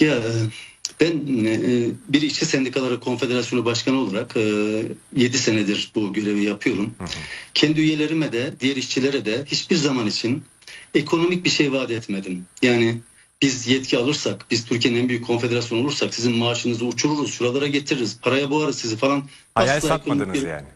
Ya e, ben e, bir işçi sendikaları konfederasyonu başkanı olarak 7 senedir bu görevi yapıyorum. Kendi üyelerime de diğer işçilere de hiçbir zaman için ekonomik bir şey vaat etmedim. Yani biz yetki alırsak, biz Türkiye'nin en büyük konfederasyonu olursak sizin maaşınızı uçururuz, şuralara getiririz, paraya boğarız sizi falan. Hayal Asla satmadınız bir- yani.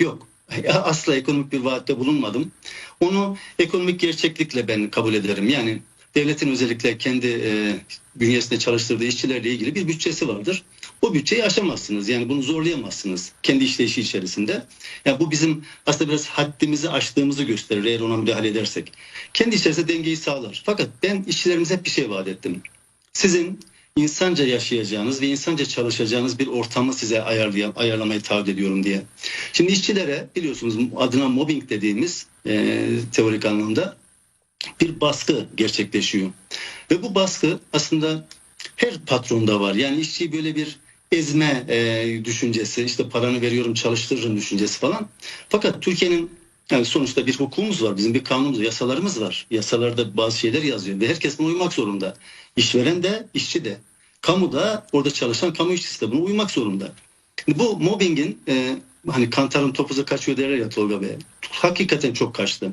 Yok. Asla ekonomik bir vaatte bulunmadım. Onu ekonomik gerçeklikle ben kabul ederim. Yani devletin özellikle kendi e, bünyesinde çalıştırdığı işçilerle ilgili bir bütçesi vardır. O bütçeyi aşamazsınız. Yani bunu zorlayamazsınız kendi işleyişi içerisinde. Yani bu bizim aslında biraz haddimizi aştığımızı gösterir eğer ona müdahale edersek. Kendi içerisinde dengeyi sağlar. Fakat ben işçilerimize hep bir şey vaat ettim. Sizin insanca yaşayacağınız ve insanca çalışacağınız bir ortamı size ayarlamayı taahhüt ediyorum diye. Şimdi işçilere biliyorsunuz adına mobbing dediğimiz e, teorik anlamda bir baskı gerçekleşiyor. Ve bu baskı aslında her patronda var. Yani işçiyi böyle bir ezme e, düşüncesi, işte paranı veriyorum çalıştırırım düşüncesi falan. Fakat Türkiye'nin yani sonuçta bir hukukumuz var, bizim bir kanunumuz, yasalarımız var. Yasalarda bazı şeyler yazıyor ve herkes buna uymak zorunda. İşveren de, işçi de. Kamu da, orada çalışan kamu işçisi de buna uymak zorunda. Bu mobbingin e, hani kantarın topuza kaçıyor derler ya Tolga Bey. Hakikaten çok kaçtı.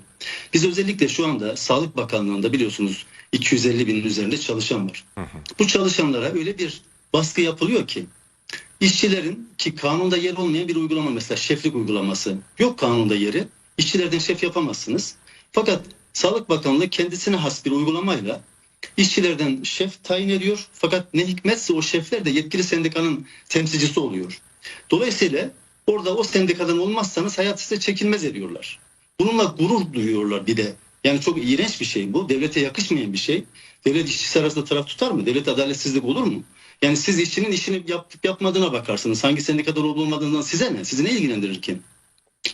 Biz özellikle şu anda Sağlık Bakanlığı'nda biliyorsunuz 250 binin üzerinde çalışan var. Bu çalışanlara öyle bir baskı yapılıyor ki işçilerin ki kanunda yer olmayan bir uygulama mesela şeflik uygulaması yok kanunda yeri. İşçilerden şef yapamazsınız. Fakat Sağlık Bakanlığı kendisine has bir uygulamayla işçilerden şef tayin ediyor. Fakat ne hikmetse o şefler de yetkili sendikanın temsilcisi oluyor. Dolayısıyla orada o sendikadan olmazsanız hayat size çekilmez ediyorlar. Bununla gurur duyuyorlar bir de. Yani çok iğrenç bir şey bu. Devlete yakışmayan bir şey. Devlet işçisi arasında taraf tutar mı? Devlet adaletsizlik olur mu? Yani siz işçinin işini yapıp yapmadığına bakarsınız. Hangi sendikada olup olmadığından size ne? Sizi ne ilgilendirir ki?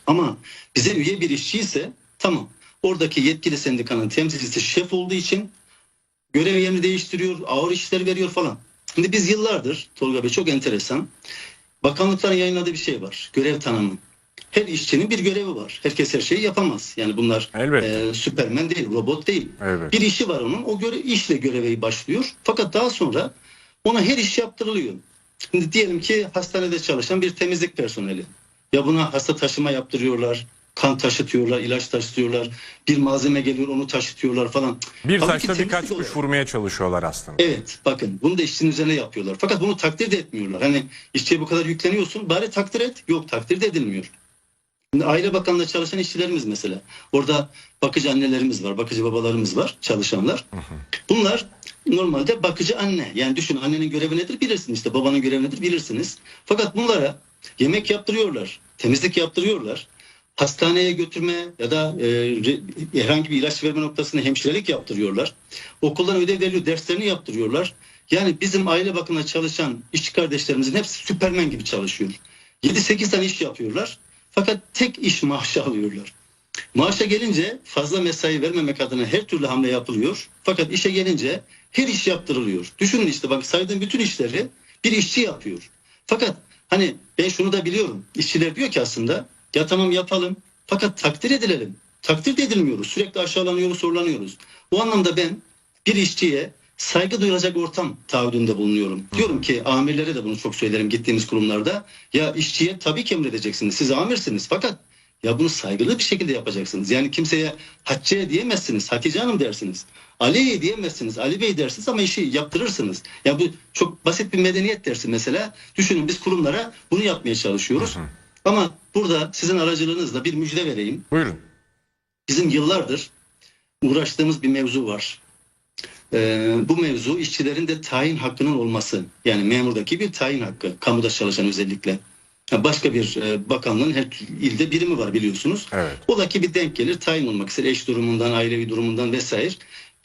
Ama bize üye bir işçi ise tamam. Oradaki yetkili sendikanın temsilcisi şef olduğu için görev yerini değiştiriyor, ağır işler veriyor falan. Şimdi biz yıllardır Tolga Bey çok enteresan. Bakanlıkların yayınladığı bir şey var. Görev tanımı. Her işçinin bir görevi var. Herkes her şeyi yapamaz. Yani bunlar Elbette. e, süpermen değil, robot değil. Evet. Bir işi var onun. O göre işle görevi başlıyor. Fakat daha sonra ona her iş yaptırılıyor. Şimdi diyelim ki hastanede çalışan bir temizlik personeli. Ya buna hasta taşıma yaptırıyorlar. Kan taşıtıyorlar, ilaç taşıtıyorlar. Bir malzeme geliyor onu taşıtıyorlar falan. Bir Halbuki taşla birkaç kuş olarak- vurmaya çalışıyorlar aslında. Evet bakın bunu da işçinin üzerine yapıyorlar. Fakat bunu takdir de etmiyorlar. Hani işçiye bu kadar yükleniyorsun bari takdir et. Yok takdir de edilmiyor. Şimdi Aile Bakanlığı'nda çalışan işçilerimiz mesela. Orada bakıcı annelerimiz var, bakıcı babalarımız var, çalışanlar. Bunlar normalde bakıcı anne. Yani düşün annenin görevi nedir bilirsin işte babanın görevi nedir bilirsiniz. Fakat bunlara yemek yaptırıyorlar, temizlik yaptırıyorlar. Hastaneye götürme ya da e, herhangi bir ilaç verme noktasında hemşirelik yaptırıyorlar. Okuldan ödev veriliyor, derslerini yaptırıyorlar. Yani bizim aile bakımında çalışan işçi kardeşlerimizin hepsi süpermen gibi çalışıyor. 7-8 tane iş yapıyorlar. Fakat tek iş maaşı alıyorlar. Maaşa gelince fazla mesai vermemek adına her türlü hamle yapılıyor. Fakat işe gelince her iş yaptırılıyor. Düşünün işte bak saydığım bütün işleri bir işçi yapıyor. Fakat hani ben şunu da biliyorum. İşçiler diyor ki aslında ya tamam yapalım fakat takdir edilelim. Takdir de edilmiyoruz. Sürekli aşağılanıyoruz, sorulanıyoruz. Bu anlamda ben bir işçiye saygı duyulacak ortam taahhüdünde bulunuyorum. Diyorum ki amirlere de bunu çok söylerim gittiğimiz kurumlarda. Ya işçiye tabii ki emredeceksiniz. Siz amirsiniz fakat ya bunu saygılı bir şekilde yapacaksınız. Yani kimseye Hatice diyemezsiniz. Hatice Hanım dersiniz. Ali diyemezsiniz. Ali Bey dersiniz ama işi yaptırırsınız. Ya bu çok basit bir medeniyet dersi mesela. Düşünün biz kurumlara bunu yapmaya çalışıyoruz. Ama burada sizin aracılığınızla bir müjde vereyim. Buyurun. Bizim yıllardır uğraştığımız bir mevzu var. Ee, bu mevzu işçilerin de tayin hakkının olması. Yani memurdaki bir tayin hakkı. Kamuda çalışan özellikle. Başka bir e, bakanlığın her ilde birimi var biliyorsunuz. Evet. Ola ki bir denk gelir tayin olmak ister. Eş durumundan, ailevi durumundan vesaire.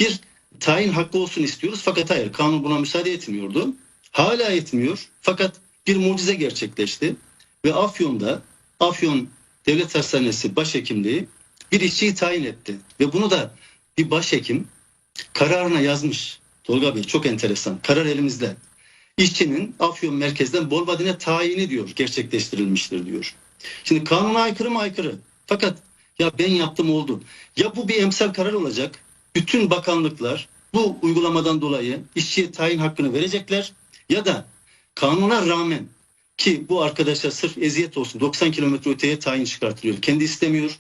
Bir tayin hakkı olsun istiyoruz. Fakat hayır kanun buna müsaade etmiyordu. Hala etmiyor. Fakat bir mucize gerçekleşti. Ve Afyon'da Afyon Devlet Hastanesi Başhekimliği bir işçiyi tayin etti. Ve bunu da bir başhekim kararına yazmış. Tolga Bey çok enteresan. Karar elimizde. İşçinin Afyon merkezden Bolvadin'e tayini diyor gerçekleştirilmiştir diyor. Şimdi kanuna aykırı mı aykırı? Fakat ya ben yaptım oldu. Ya bu bir emsal karar olacak. Bütün bakanlıklar bu uygulamadan dolayı işçiye tayin hakkını verecekler ya da kanuna rağmen ki bu arkadaşlar sırf eziyet olsun 90 kilometre öteye tayin çıkartılıyor. Kendi istemiyor.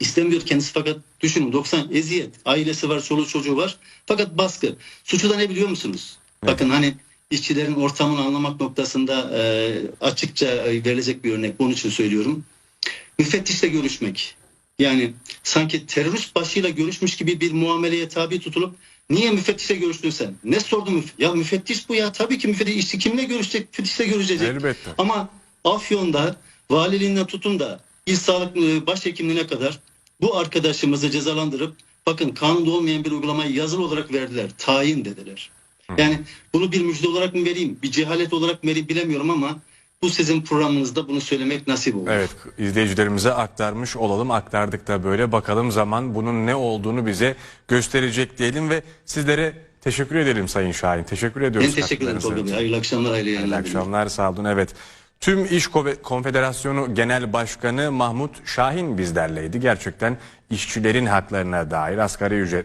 İstemiyor kendisi fakat düşünün 90 eziyet. Ailesi var, çoluğu çocuğu var. Fakat baskı. Suçu da ne biliyor musunuz? Evet. Bakın hani işçilerin ortamını anlamak noktasında e, açıkça e, verilecek bir örnek. Bunun için söylüyorum. Müfettişle görüşmek. Yani sanki terörist başıyla görüşmüş gibi bir muameleye tabi tutulup niye müfettişle görüştün sen? Ne sordun müf Ya müfettiş bu ya. Tabii ki müfettiş. İşçi kimle görüşecek? Müfettişle görüşecek. Elbette. Ama Afyon'da valiliğinden tutun da il sağlık e, başhekimliğine kadar bu arkadaşımızı cezalandırıp bakın kanunda olmayan bir uygulamayı yazılı olarak verdiler. Tayin dediler. Yani bunu bir müjde olarak mı vereyim, bir cehalet olarak mı vereyim bilemiyorum ama bu sizin programınızda bunu söylemek nasip oldu. Evet izleyicilerimize aktarmış olalım. Aktardık da böyle bakalım zaman bunun ne olduğunu bize gösterecek diyelim ve sizlere teşekkür edelim Sayın Şahin. Teşekkür ediyoruz. Ben teşekkür ederim Tolga Bey. Hayırlı akşamlar İyi yayınlar. akşamlar sağ olun evet. Tüm İş Ko- Konfederasyonu Genel Başkanı Mahmut Şahin bizlerleydi. Gerçekten işçilerin haklarına dair asgari ücret